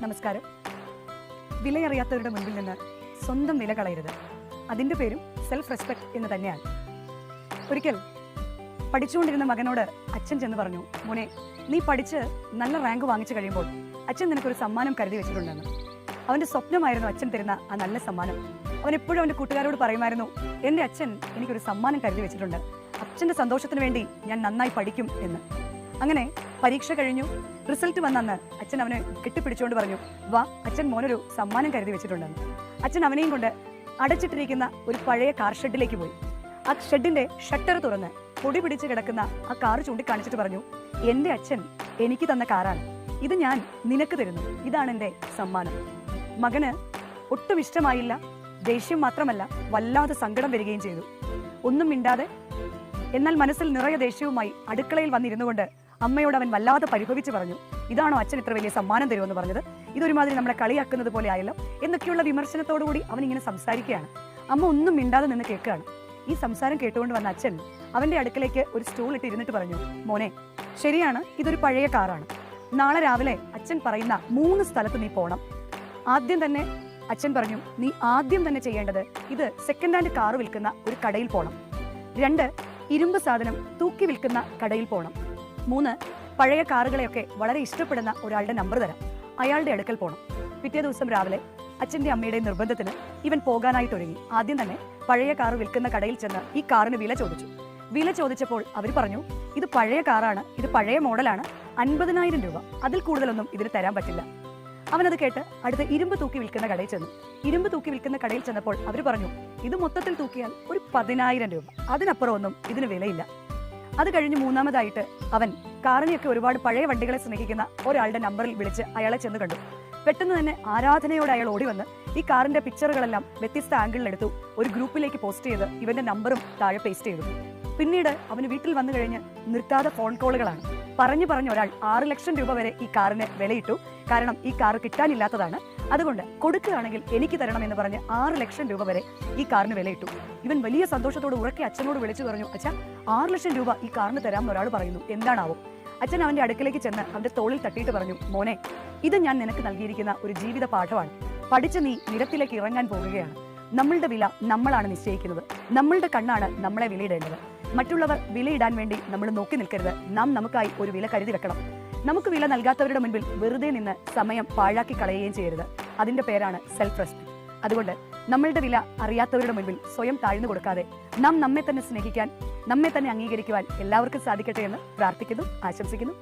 നമസ്കാരം. വിലയറിയാത്തവരുടെ മുൻപിൽ നിന്ന് സ്വന്തം വില കളയരുത്. അതിന്റെ പേരും സെൽഫ് റെസ്പെക്ട് എന്ന് തന്നെയാണ്. ഒരിക്കൽ പഠിച്ചുകൊണ്ടിരുന്ന മകനോട് അച്ഛൻ ചെന്ന് പറഞ്ഞു മോനെ നീ പഠിച്ച് നല്ല റാങ്ക് വാങ്ങിച്ചു കഴിയുമ്പോൾ അച്ഛൻ നിനക്കൊരു സമ്മാനം കരുതി വെച്ചിട്ടുണ്ടെന്ന്. അവന്റെ സ്വപ്നമായിരുന്നു അച്ഛൻ തരുന്ന ആ നല്ല സമ്മാനം. അവൻ എപ്പോഴും അവന്റെ കൂട്ടുകാരോട് പറയുമായിരുന്നു എന്റെ അച്ഛൻ എനിക്കൊരു സമ്മാനം കരുതി വെച്ചിട്ടുണ്ട്. അച്ഛന്റെ സന്തോഷത്തിന് വേണ്ടി ഞാൻ നന്നായി പഠിക്കും എന്ന്. അങ്ങനെ പരീക്ഷ കഴിഞ്ഞു. റിസൾട്ട് വന്നന്ന് അച്ഛൻ അവനെ കെട്ടിപ്പിടിച്ചുകൊണ്ട് പറഞ്ഞു വാ അച്ഛൻ മോനൊരു സമ്മാനം കരുതി വെച്ചിട്ടുണ്ടെന്ന്. അച്ഛൻ അവനെയും കൊണ്ട് അടച്ചിട്ടിരിക്കുന്ന ഒരു പഴയ കാർ ഷെഡിലേക്ക് പോയി. ആ ഷെഡിന്റെ ഷട്ടർ തുറന്ന് പൊടി പിടിച്ച് കിടക്കുന്ന ആ കാർ ചൂണ്ടിക്കാണിച്ചിട്ട് പറഞ്ഞു എന്റെ അച്ഛൻ എനിക്ക് തന്ന കാറാണ് ഇത് ഞാൻ നിനക്ക് തരുന്നു. ഇതാണ് എന്റെ സമ്മാനം. മകന് ഒട്ടും ഇഷ്ടമായില്ല. ദേഷ്യം മാത്രമല്ല വല്ലാതെ സങ്കടം വരികയും ചെയ്തു. ഒന്നും മിണ്ടാതെ എന്നാൽ മനസ്സിൽ നിറയെ ദേഷ്യവുമായി അടുക്കളയിൽ വന്നിരുന്നു കൊണ്ട് അമ്മയോട് അവൻ വല്ലാതെ പരിഭവിച്ച് പറഞ്ഞു ഇതാണോ അച്ഛൻ ഇത്ര വലിയ സമ്മാനം തരുമെന്ന് പറഞ്ഞത്? ഇതൊരുമാതിരി നമ്മളെ കളിയാക്കുന്നത് പോലെ ആയല്ലോ? എന്നൊക്കെയുള്ള വിമർശനത്തോടുകൂടി അവൻ ഇങ്ങനെ സംസാരിക്കുകയാണ്. അമ്മ ഒന്നും മിണ്ടാതെ നിന്ന് കേൾക്കുകയാണ്. ഈ സംസാരം കേട്ടുകൊണ്ട് വന്ന അച്ഛൻ അവന്റെ അടുക്കലേക്ക് ഒരു സ്റ്റൂൾ ഇട്ട് ഇരുന്നിട്ട് പറഞ്ഞു മോനെ ശരിയാണ് ഇതൊരു പഴയ കാറാണ്. നാളെ രാവിലെ അച്ഛൻ പറയുന്ന മൂന്ന് സ്ഥലത്ത് നീ പോണം. ആദ്യം തന്നെ അച്ഛൻ പറഞ്ഞു നീ ആദ്യം തന്നെ ചെയ്യേണ്ടത് ഇത് സെക്കൻഡ് ഹാൻഡ് കാർ വിൽക്കുന്ന ഒരു കടയിൽ പോണം. രണ്ട് ഇരുമ്പ് സാധനം തൂക്കി വിൽക്കുന്ന കടയിൽ പോണം. മൂന്ന് പഴയ കാറുകളെയൊക്കെ വളരെ ഇഷ്ടപ്പെടുന്ന ഒരാളുടെ നമ്പർ തരാം. അയാളുടെ അടുക്കൽ പോകണം പിറ്റേ ദിവസം രാവിലെ അച്ഛന്റെ അമ്മയുടെ നിർബന്ധത്തിന് ഇവൻ പോകാനായിട്ട് ഒരുങ്ങി. ആദ്യം തന്നെ പഴയ കാർ വിൽക്കുന്ന കടയിൽ ചെന്ന് ഈ കാറിന് വില ചോദിച്ചു. വില ചോദിച്ചപ്പോൾ അവർ പറഞ്ഞു ഇത് പഴയ കാറാണ് ഇത് പഴയ മോഡലാണ് അൻപതിനായിരം രൂപ. അതിൽ കൂടുതലൊന്നും ഇതിന് തരാൻ പറ്റില്ല. അവനത് കേട്ട് അടുത്ത ഇരുമ്പ് തൂക്കി വിൽക്കുന്ന കടയിൽ ചെന്നു. ഇരുമ്പ് തൂക്കി വിൽക്കുന്ന കടയിൽ ചെന്നപ്പോൾ അവർ പറഞ്ഞു ഇത് മൊത്തത്തിൽ തൂക്കിയാൽ ഒരു പതിനായിരം രൂപ. അതിനപ്പുറം ഒന്നും ഇതിന് വിലയില്ല. അത് കഴിഞ്ഞ് മൂന്നാമതായിട്ട് അവൻ കാറിനെയൊക്കെ ഒരുപാട് പഴയ വണ്ടികളെ സ്നേഹിക്കുന്ന ഒരാളുടെ നമ്പറിൽ വിളിച്ച് അയാളെ ചെന്ന് കണ്ടു. പെട്ടെന്ന് തന്നെ ആരാധനയോടെ അയാൾ ഓടി വന്ന് ഈ കാറിന്റെ പിക്ചറുകളെല്ലാം വ്യത്യസ്ത ആംഗിളിലെടുത്തു ഒരു ഗ്രൂപ്പിലേക്ക് പോസ്റ്റ് ചെയ്ത് ഇവന്റെ നമ്പറും താഴെ പേസ്റ്റ് ചെയ്തു. പിന്നീട് അവന് വീട്ടിൽ വന്നു കഴിഞ്ഞ് നിർത്താതെ ഫോൺ കോളുകളാണ് പറഞ്ഞു പറഞ്ഞ ഒരാൾ ആറ് ലക്ഷം രൂപ വരെ ഈ കാറിന് വിലയിട്ടു. കാരണം ഈ കാർ കിട്ടാനില്ലാത്തതാണ്. അതുകൊണ്ട് കൊടുക്കുകയാണെങ്കിൽ എനിക്ക് തരണം എന്ന് പറഞ്ഞ് ആറ് ലക്ഷം രൂപ വരെ ഈ കാറിന് വിലയിട്ടു. ഇവൻ വലിയ സന്തോഷത്തോട് ഉറക്കെ അച്ഛനോട് വിളിച്ചു പറഞ്ഞു അച്ഛൻ ആറ് ലക്ഷം രൂപ ഈ കാറിന് തരാമെന്ന് ഒരാൾ പറയുന്നു. എന്താണാവും? അച്ഛൻ അവന്റെ അടുക്കലേക്ക് ചെന്ന് അവന്റെ തോളിൽ തട്ടിയിട്ട് പറഞ്ഞു മോനെ ഇത് ഞാൻ നിനക്ക് നൽകിയിരിക്കുന്ന ഒരു ജീവിത പാഠമാണ്. പഠിച്ച് നീ നിരത്തിലേക്ക് ഇറങ്ങാൻ പോകുകയാണ്. നമ്മളുടെ വില നമ്മളാണ് നിശ്ചയിക്കുന്നത്. നമ്മളുടെ കണ്ണാണ് നമ്മളെ വിലയിടേണ്ടത്. മറ്റുള്ളവർ വിലയിടാൻ വേണ്ടി നമ്മൾ നോക്കി നിൽക്കരുത്. നാം നമുക്കായി ഒരു വില കരുതി വെക്കണം. നമുക്ക് വില നൽകാത്തവരുടെ മുൻപിൽ വെറുതെ നിന്ന് സമയം പാഴാക്കി കളയുകയും ചെയ്യരുത്. അതിന്റെ പേരാണ് സെൽഫ് റെസ്പെക്ട് അതുകൊണ്ട് നമ്മളുടെ വില അറിയാത്തവരുടെ മുൻപിൽ സ്വയം താഴ്ന്നു കൊടുക്കാതെ നാം നമ്മെ തന്നെ സ്നേഹിക്കാൻ നമ്മെ തന്നെ അംഗീകരിക്കുവാൻ എല്ലാവർക്കും സാധിക്കട്ടെ എന്ന് പ്രാർത്ഥിക്കുന്നു ആശംസിക്കുന്നു.